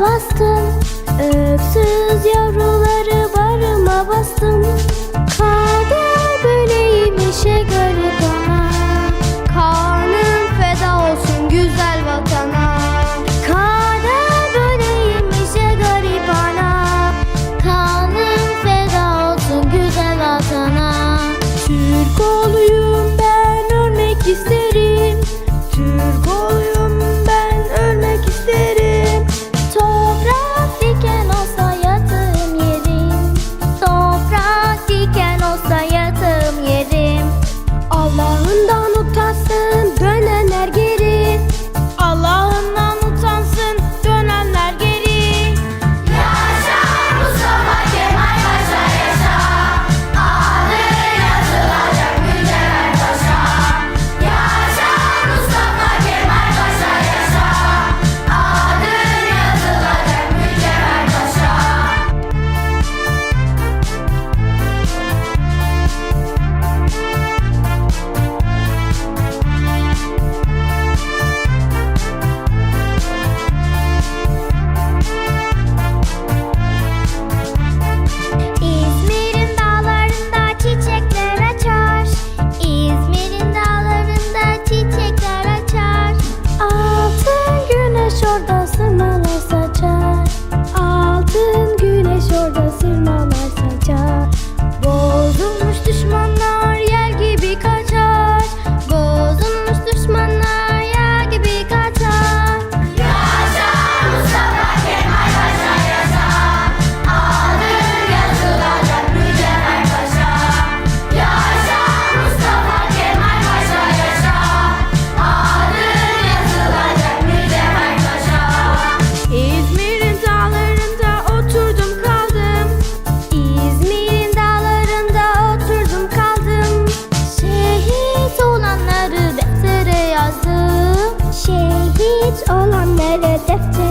bastım. Öksüz yavrularım Kocasız defteri